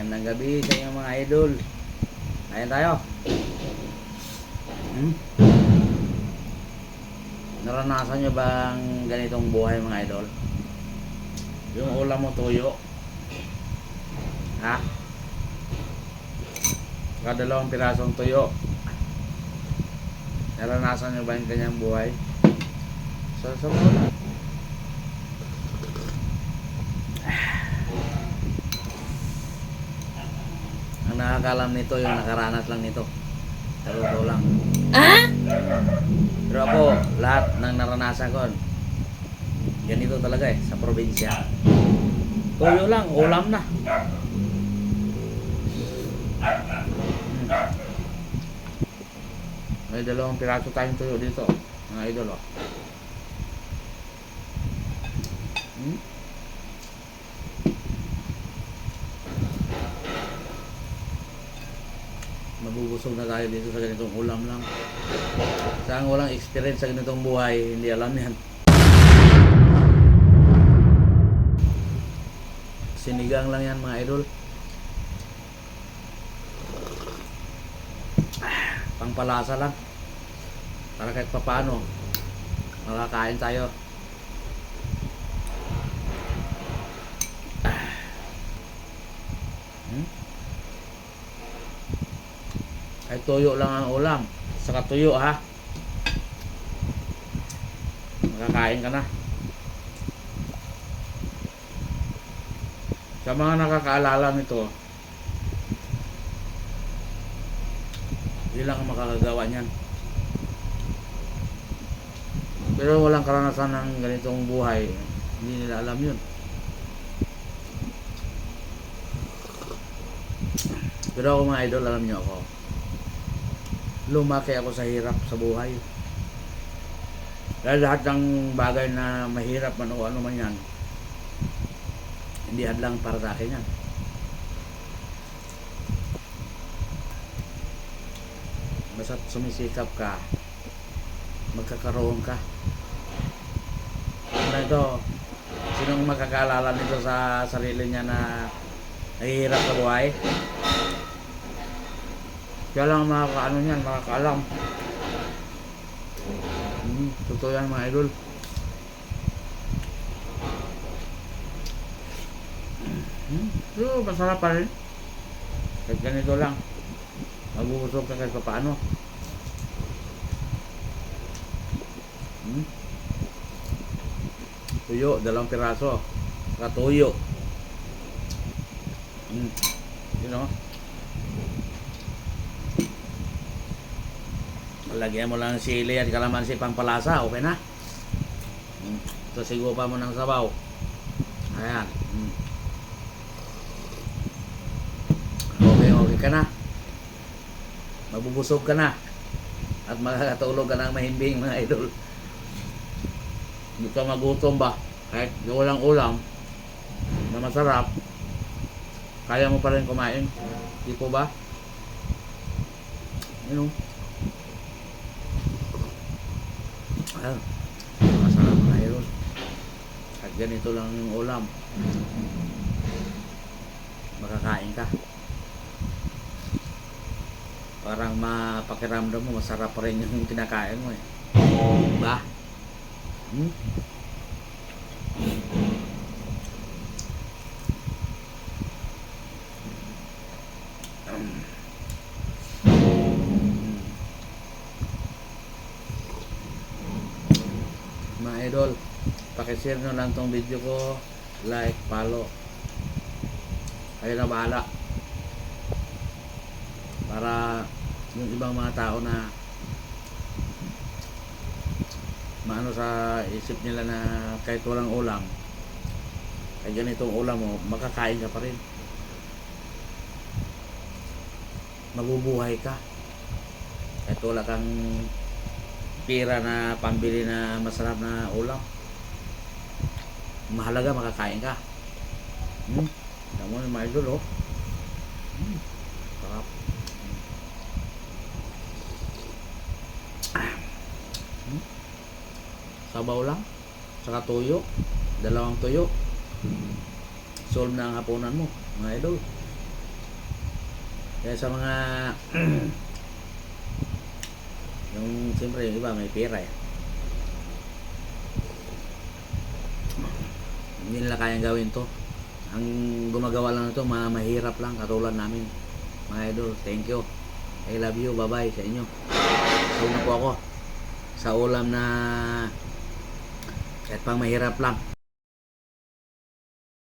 Magandang gabi sa inyo mga idol. Ayan tayo. Hmm? Naranasan nyo bang ganitong buhay mga idol? Yung ulam mo tuyo. Ha? Kadalawang pirasong tuyo. Naranasan nyo ba yung kanyang buhay? Sa sa nakakalam nito yung nakaranas lang nito. Sa totoo lang. Ah? Pero ako, lahat ng naranasan ko, ganito talaga eh, sa probinsya. Tuyo lang, ulam na. Hmm. May dalawang piraso tayong tuyo dito, mga idol oh. Hmm? Mabubusog na tayo dito sa ganitong ulam lang. Saan walang experience sa ganitong buhay, hindi alam yan. Sinigang lang yan mga idol. Pangpalasa lang. Para kahit papaano, makakain tayo. Ay lang ang ulam. Saka tuyo ha. Makakain ka na. Sa mga nakakaalala nito, hindi lang ang makakagawa niyan. Pero walang karanasan ng ganitong buhay. Hindi nila alam yun. Pero ako mga idol, alam niyo ako. Lumaki ako sa hirap sa buhay. Dahil lahat ng bagay na mahirap man o ano man yan, hindi hadlang para sa akin yan. Basta sumisikap ka, magkakaroon ka. Ano ito, sinong makakaalala nito sa sarili niya na nahihirap sa buhay? Kaya lang makakaano niyan, makakaalam. Hmm, totoo yan mga idol. Hmm, pero masarap pa rin. Kahit ganito lang. Magubusog ka kahit paano. Hmm. Tuyo, dalawang piraso. Saka tuyo. Hmm. You know? Lagyan mo lang ng sili at kalamansi pang palasa, okay na. Mm. Ito sigupa mo ng sabaw. Ayan. Mm. Okay, okay ka na. Mabubusog ka na. At makakatulog ka ng mahimbing mga idol. Hindi ka magutom ba? Kahit walang ulam na masarap, kaya mo pa rin kumain. Di po ba? You know? Ah, masarap na yun. At ganito lang yung ulam. Makakain ka. Parang mapakiramdam mo, masarap pa rin yung kinakain mo eh. Ba? Hmm? Mga idol. Pakishare nyo lang tong video ko. Like, follow. Kayo na bahala. Para yung ibang mga tao na maano sa isip nila na kahit walang ulam ay ganitong ulam mo makakain ka pa rin. Mabubuhay ka. Kahit wala kang pira na pambili na masarap na ulam. Mahalaga makakain ka. Hmm. Alam mo yung mga oh. Hmm. Sarap. Hmm. Sabaw lang. Saka tuyo. Dalawang tuyo. Solve na ang hapunan mo, mga idol. Kaya sa mga yung siyempre yung iba may pera eh. Hindi nila kayang gawin to. Ang gumagawa lang nito, mga mahirap lang katulad namin. Mga idol, thank you. I love you, bye-bye sa inyo. So na po ako sa ulam na kahit pang mahirap lang.